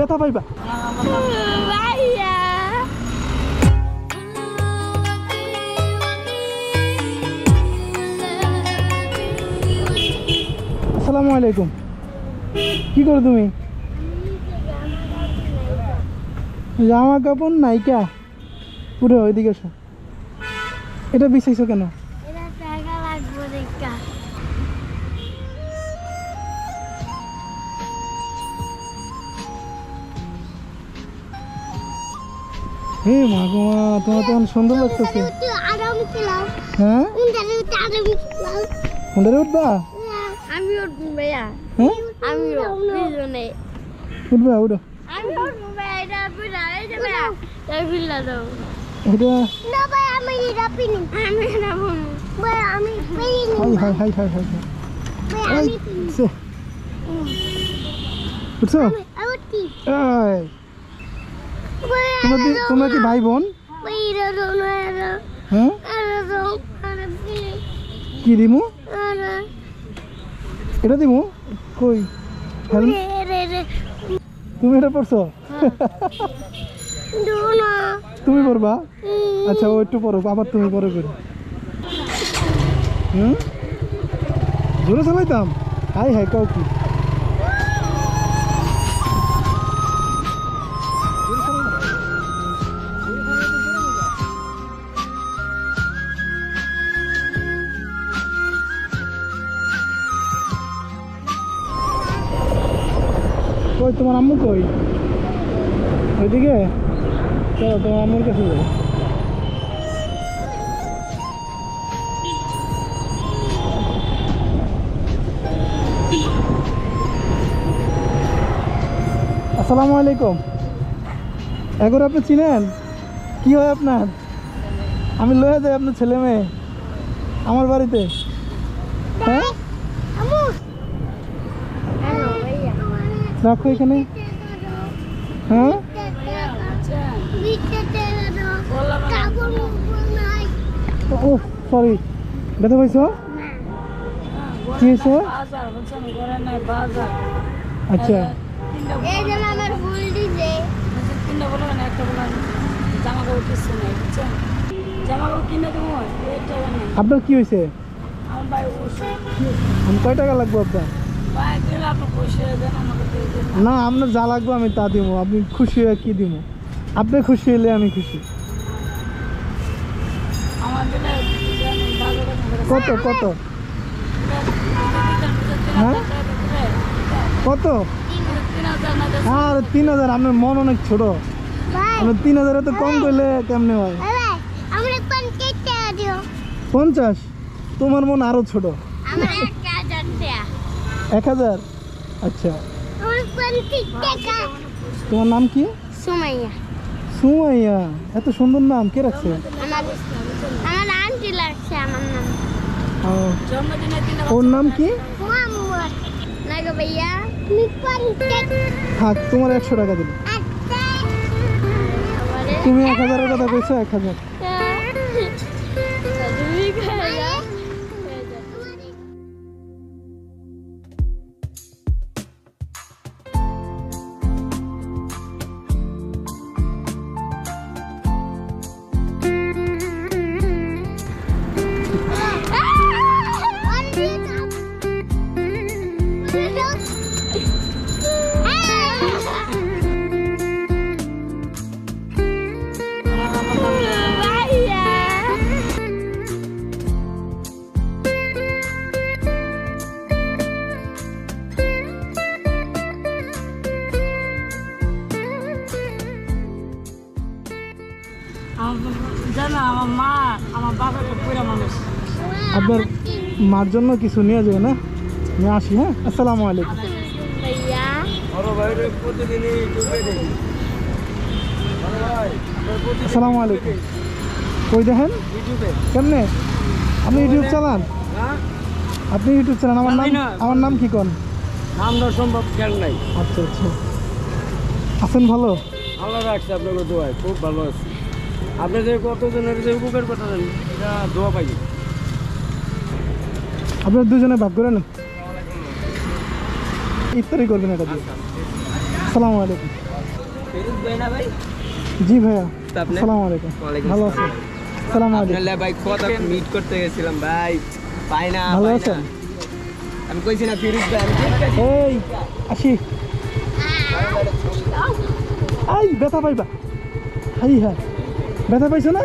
ব্যথা পাইবা? আসসালামু আলাইকুম। কি করো তুমি? জামা কাপড় নাইকা? পুরো ওইদিকে এটা বিছাইছো কেন? হে মা গো মা তোমার তো অনেক সুন্দর লাগতেছে। হ্যাঁ? উন্ডারে উঠবা? আমি উঠবো ভাইয়া হ্যাঁ? আমি দুজনে উঠবা উঠো। আমি উঠবো ভাইয়া এটা পিলা এই ভাইয়া এই পিলা দাও এটা না ভাই আমি এটা পিনি আমি না ভাই আমি পিনি hi hi hi hi hi hi. ভাই আমি পিনি উঠছো? আমি কি এই, ভাই তোমরা তোমরা কি ভাই বোন হ্যাঁ? কি দিমু? এটা দিমু? কই? তুমি এটা পড়ছো তুমি পড়বা আচ্ছা ও একটু পড়ো আবার তুমি পরে করো। হুম? জোরে চালাইতাম? হাই হাই কাউ কি? কই, তোমার আম্মু কই? ওইদিকে? চলো, তোমার আম্মুর কাছে যাব আসসালামু আলাইকুম। এগোর আপনি চিনেন? কি হয় আপনার? আমি লয়ে যাই আপনার ছেলে মেয়ে। আমার বাড়িতে হ্যাঁ আমু হ্যালো ভাইয়া রাখো এখানে। হ্যাঁ? ও সরি ব্যথা পাইছো? কি হয়েছে? আচ্ছা। আপনার কি হয়েছে? আমি কয় টাকা লাগবে আপনার? না আপনার যা লাগবে আমি তা দিব। আপনি খুশি হয়ে কি দিব? আপনি খুশি হলে আমি খুশি। কত কত? হ্যাঁ? কত? আর তিন হাজার আপনার মন অনেক ছোট। আপনার তিন হাজার তো কম করলে কেমনে হয়? পঞ্চাশ? তোমার মন আরও ছোট। এক হাজার? আচ্ছা। তোমার নাম কি? সুমাইয়া। সুমাইয়া। এত সুন্দর নাম। কে রাখছে? আমার আন্টি লাগছে আমার নাম। ও, ওর নাম কি? থাক তোমার একশো টাকা দিল তুমি এক হাজারের কথা কইছো এক হাজার। জানো আমার মা আমার বাবা তো পুরা মানুষ। আপনার মার জন্য কিছু নিয়ে যাবে না আমি আসি হ্যাঁ? আসসালামু আলাইকুম। আসসালামু আলাইকুম। কই দেখেন? কেমনে? আপনি ইউটিউব চালান? আপনি ইউটিউব চালান আমার নাম আমার নাম কি কোন? নাম না সম্ভব খেয়াল নাই। আচ্ছা আচ্ছা। আছেন ভালো? আল্লাহ রাখছে আপনাকে দোয়ায় খুব ভালো আছে। আপনি যে কতজনের যে উপকার করতেছেন এটা দোয়া পাই আপনার দুজনে ভাগ করে নেন। ইফতারি করবেন এটা দিয়ে। আসসালামু আলাইকুম। ভাই জি ভাইয়া। তা আপনি? আসসালামু আলাইকুম। ভালো আছেন? সালাম আলাইকুম। ভাই কত মিট করতে গেছিলাম ভাই। পাই না ভালো আছেন? আমি কইছি না ফিরোজ ভাই। এই আসি। আই ব্যথা পাইবা। হাই হ্যাঁ ব্যথা পাইছো না?